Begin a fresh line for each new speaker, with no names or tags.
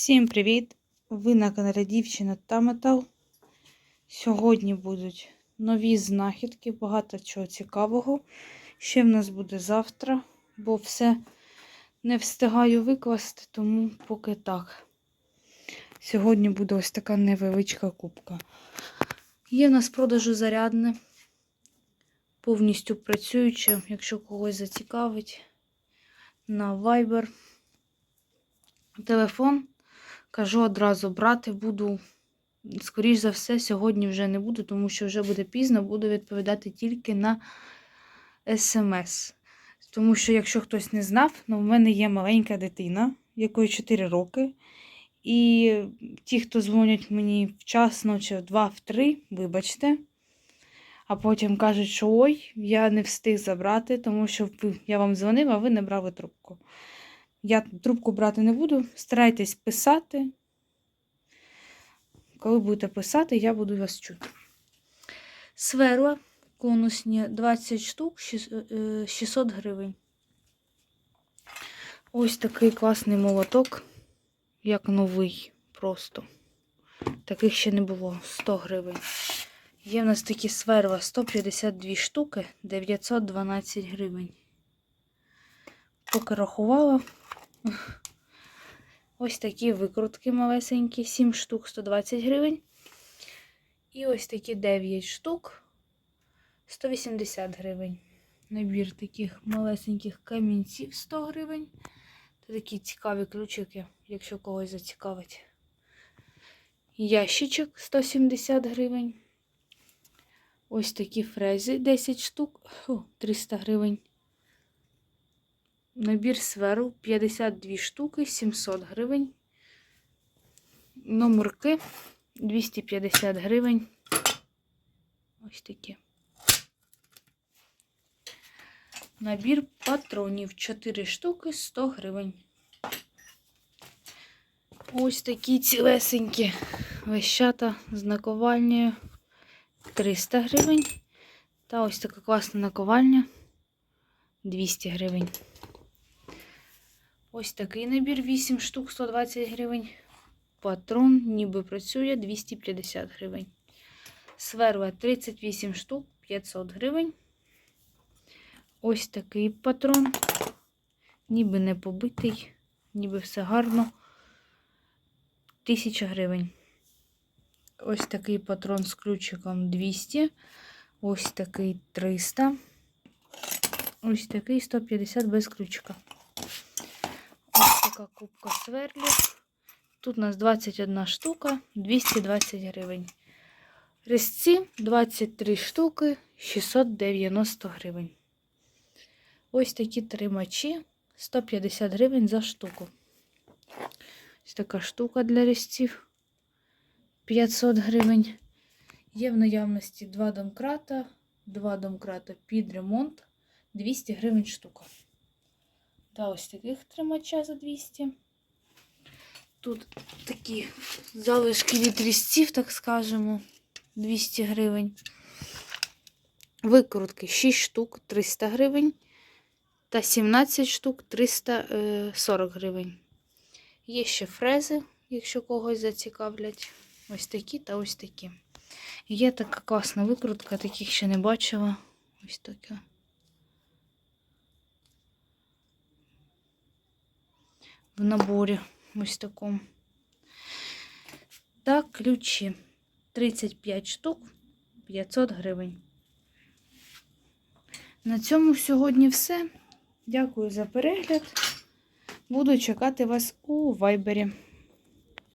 Всім привіт! Ви на каналі Дівчина та Метал. Сьогодні будуть нові знахідки, багато чого цікавого. Ще в нас буде завтра, бо все не встигаю викласти, тому поки так. Сьогодні буде ось така невеличка кубка. Є в нас продажу зарядне, повністю працююче, якщо когось зацікавить, на Viber. Телефон Кажу одразу брати буду. Скоріш за все, сьогодні вже не буду, тому що вже буде пізно, буду відповідати тільки на смс. Тому що, якщо хтось не знав, ну, в мене є маленька дитина, якої 4 роки. І ті, хто дзвонять мені вчасно, чи в 2, в 3, вибачте. А потім кажуть, що ой, я не встиг забрати, тому що я вам дзвонив, а ви не брали трубку. Я трубку брати не буду. Старайтесь писати. Коли будете писати, я буду вас чути. Сверла конусні 20 штук 600 гривень. Ось такий класний молоток, як новий просто. Таких ще не було 100 гривень. Є в нас такі сверла 152 штуки, 912 гривень. Поки рахувала. Ось такі викрутки малесенькі, 7 штук 120 гривень. І ось такі 9 штук 180 гривень. Набір таких малесеньких камінців 100 гривень. Та такі цікаві ключики, якщо когось зацікавить. Ящичок 170 гривень. Ось такі фрези 10 штук, 300 гривень. Набір сверу 52 штуки, 700 гривень. Номерки 250 гривень. Ось такі. Набір патронів 4 штуки, 100 гривень. Ось такі цілесенькі вещата з наковальнею 300 гривень. Та ось така класна наковальня 200 гривень. Ось такий набір 8 штук 120 гривень. Патрон ніби працює 250 гривень. Сверла 38 штук 500 гривень. Ось такий патрон. Ніби не побитий, ніби все гарно. 1000 гривень. Ось такий патрон з ключиком 200. Ось такий 300. Ось такий 150 без ключика. Така кубка сверлів. Тут у нас 21 штука, 220 гривень. Резці 23 штуки, 690 гривень. Ось такі тримачі 150 гривень за штуку. Ось така штука для резців 500 гривень. Є в наявності 2 домкрата, 2 домкрата під ремонт, 200 гривень штука. Та ось таких тримача за 200. Тут такі залишки від різців, так скажемо, 200 гривень. Викрутки 6 штук 300 гривень. Та 17 штук 340 гривень. Є ще фрези, якщо когось зацікавлять. Ось такі та ось такі. Є така класна викрутка, таких ще не бачила. Ось така. В наборі ось такому. Та ключі 35 штук 500 гривень. На цьому сьогодні все. Дякую за перегляд. Буду чекати вас у вайбері.